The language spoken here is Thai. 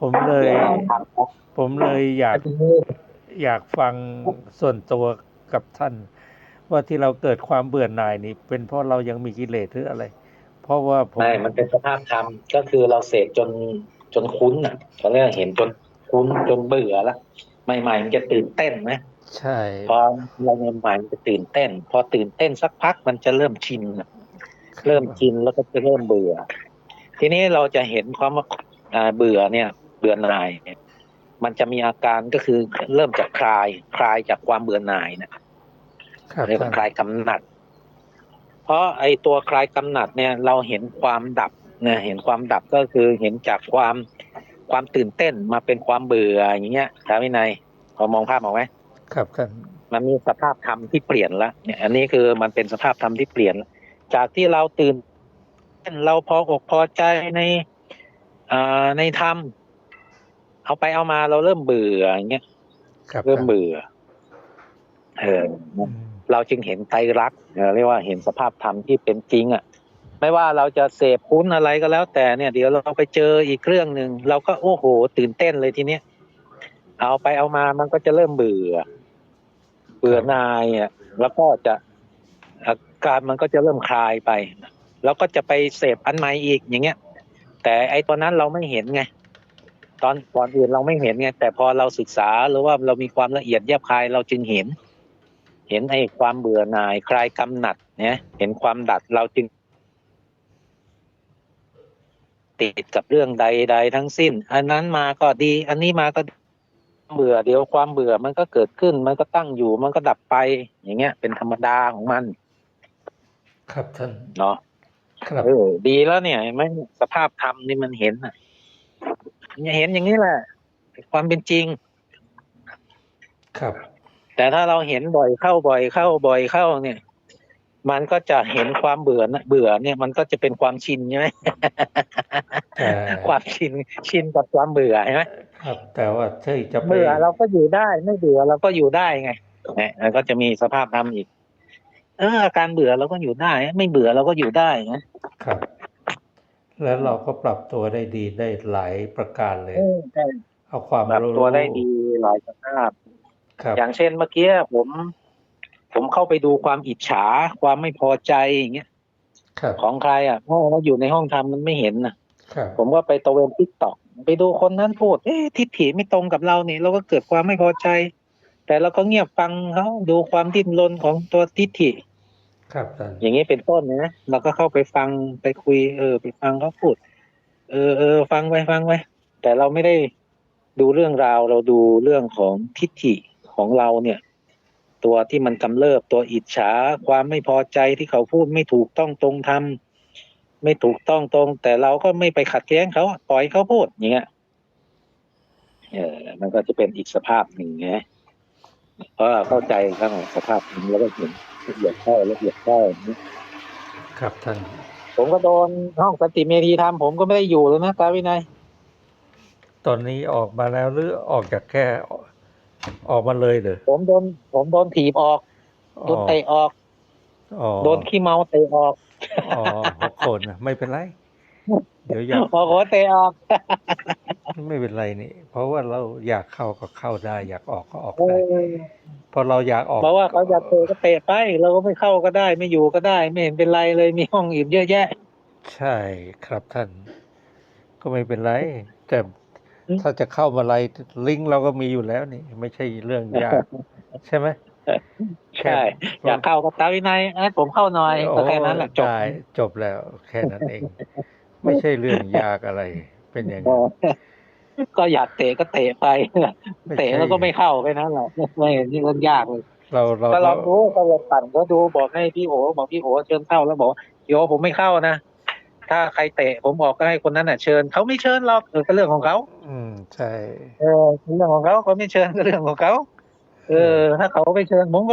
ผมเลย ผมเลยอยากอยากฟังส่วนตัวกับท่าน ว่าที่เราเกิดความเบื่อหน่ายนี่เป็นเพราะเรายังมีกิเลสหรืออะไร เพราะว่าผมไม่มันเป็นสภาพธรรมก็คือเราเสพจนจนคุ้นอะเขาเรียกว่าเห็นจนคุ้นจนเบื่อละใหม่ๆมันจะตื่นเต้นไหมใช่พอเราใหม่ๆมันจะตื่นเต้น พอตื่นเต้นสักพักมันจะเริ่มชินอะเริ่มชินแล้วก็จะเริ่มเบื่อ ทีนี้เราจะเห็นความว่าอ่าเบื่อเนี่ย เบื่อหน่ายเนี่ยมันจะมีอาการก็คือเริ่มจากคลายคลายจากความเบื่อหน่ายเนี่ยครับเรียกว่าท่านคลายกำหนัด เพราะไอ้ตัวคลายกำหนัดเนี่ย เราเห็นความดับเนี่ยเห็นความดับก็คือเห็นจากความความตื่นเต้นมาเป็นความเบื่ออย่างเงี้ยสาวินัยพอมองภาพออกไหมครับท่านมันมีสภาพธรรมที่เปลี่ยนละเนี่ย อันนี้คือมันเป็นสภาพธรรมที่เปลี่ยนละจากที่เราตื่นเต้นเราพออกพอใจในอ่าในธรรม เอาไปเอามาเราเริ่มเบื่ออย่างเงี้ยครับเริ่มท่านเบื่อ เอออืมเราจึงเห็นไตรลักษณ์เอ่อเรียกว่าเห็นสภาพธรรมที่เป็นจริง อะ ไม่ว่าเราจะเสพคุ้นอะไรก็แล้ว แต่เนี่ย เดี๋ยวเราไปเจออีกเรื่องหนึ่งเราก็โอ้โห ตื่นเต้นเลยทีเนี้ยเอาไปเอามามันก็จะเริ่มเบื่อ เบื่อหนายอะแล้วก็จะอาการมันก็จะเริ่มคลายไป แล้วก็จะไปเสพอันใหม่อีกอย่างเงี้ย แต่ไอ้ตอนนั้นเราไม่เห็นไง ตอนก่อนอื่นเราไม่เห็นไงแต่พอเราศึกษาหรือว่าเรามีความละเอียดแยบคายเราจึงเห็น เห็นไอ้ความเบื่อหน่าย คลายกำหนัดเนี่ยเห็นความดัดเราจึง ติดกับเรื่องใดๆทั้งสิ้น อันนั้นมาก็ดี อันนี้มาก็ดีเบื่อเดี๋ยวความเบื่อมันก็เกิดขึ้น มันก็ตั้งอยู่ มันก็ดับไป อย่างเงี้ย เป็นธรรมดาของมัน ครับท่านเนาะครับเออดีแล้วเนี่ยเห็นไหม่สภาพธรรมนี่มันเห็นอะ เห็นอย่างนี้แหละความเป็นจริง ครับ แต่ถ้าเราเห็นบ่อยเข้าบ่อยเข้าบ่อยเข้าเนี่ย มันก็จะเห็นความเบื่อนะเบื่อเนี่ยมันก็จะเป็นความชินใช่ไหมแต่ความชินชินกับความเบื่อใช่ไหมครับแต่ว่าที่จะไปเบื่อเราก็อยู่ได้ไม่เบื่อเราก็อยู่ได้ไงเนี่ยมันก็จะมีสภาพธรรมอีก เอออาการเบื่อเราก็อยู่ได้ ไม่เบื่อเราก็อยู่ได้นะครับ แล้วเราก็ปรับตัวได้ดีได้หลายประการเลย เออใช่เอาความปรับรู้ตัวได้ดีหลายสภาพครับอย่างเช่นเมื่อกี้ผม ผมเข้าไปดูความอิจฉาความไม่พอใจอย่างเงี้ยครับของใครอะเพราะเราอยู่ในห้องทำมันไม่เห็นนะครับผมก็ไปตะเวนทิกตอกไปดูคนนั้นพูด เอ๊ะทิฏฐิไม่ตรงกับเรานี่เราก็เกิดความไม่พอใจ แต่เราก็เงียบฟังเขาดูความดิ้นรนของตัวทิฏฐิ ครับท่านอย่างนี้เป็นต้นนะเราก็เข้าไปฟังไปคุย เออ ไปฟังเขาพูด เออเออฟังไปฟังไปแต่เราไม่ได้ดูเรื่องราวเราดูเรื่องของทิฏฐิของเราเนี่ย ตัวที่มันกำเริบตัวอิจฉาความไม่พอใจที่เขาพูดไม่ถูกต้องตรงทำไม่ถูกต้องตรง แต่เราก็ไม่ไปขัดแย้งเขาปล่อยเขาพูดอย่างเงี้ยเออมันก็จะเป็นอีกสภาพหนึ่งไงเพราะเข้าใจครับสภาพนึ่งแล้วก็เห็น ละเอียดเข้าละเอียดเข้าอย่างนี้ครับท่าน ผมก็โดนห้องสติเมธีทำผมก็ไม่ได้อยู่แล้วนะตาวินัยตอนนี้ออกมาแล้วหรือออกจากแค่ออกมาเลยเหรอผมโดนผมโดนถีบออกโดนเตะออกอ๋อโดนขี้เมาเตะออกอ๋อหกคนนะไม่เป็นไร เดี๋ยวอยากโอ้โหเตะออกไม่เป็นไรนี่ เพราะว่าเราอยากเข้าก็เข้าได้ อยากออกก็ออกเอได้อพอเราอยากออกเพราะว่าเขาอยากเตะก็เตะไป เราก็ไม่เข้าก็ได้ ไม่อยู่ก็ได้ ไม่เห็นเป็นไรเลยมีห้องอื่นเยอะแยะ ใช่ครับท่าน ก็ไม่เป็นไร แต่อืมถ้าจะเข้ามาอะไรลิงก์เราก็มีอยู่แล้วนี่ ไม่ใช่เรื่องยากใช่ไหมใช่ อยากเข้าก็ตาวินัยให้ผมเข้าหน่อยก็แค่นั้นแหละจบได้จบแล้ว แค่นั้นเอง ไม่ใช่เรื่องยากอะไร เป็นอย่างเอนั้นอก็อยากเตะก็เตะไปไม่เตะใช่แล้วก็ไม่เข้าไปนั้นแหละไม่เห็นที่มันยากเลยเราเราก็ลก็องดูก็ลองปั่นก็ดูบอกให้พี่โอบอกพี่โอเชิญเข้าแล้วบอกพี่โอผมไม่เข้านะถ้าใครเตะผมบอกก็ให้คนนั้นน่ะเชิญเขาไม่เชิญหรอกเออก็เรื่องของเขาอืมใช่ เออเรื่องของเขาเขาไม่เชิญก็เรื่องของเขาเออ ถ้าเขาไม่เชิญผมก็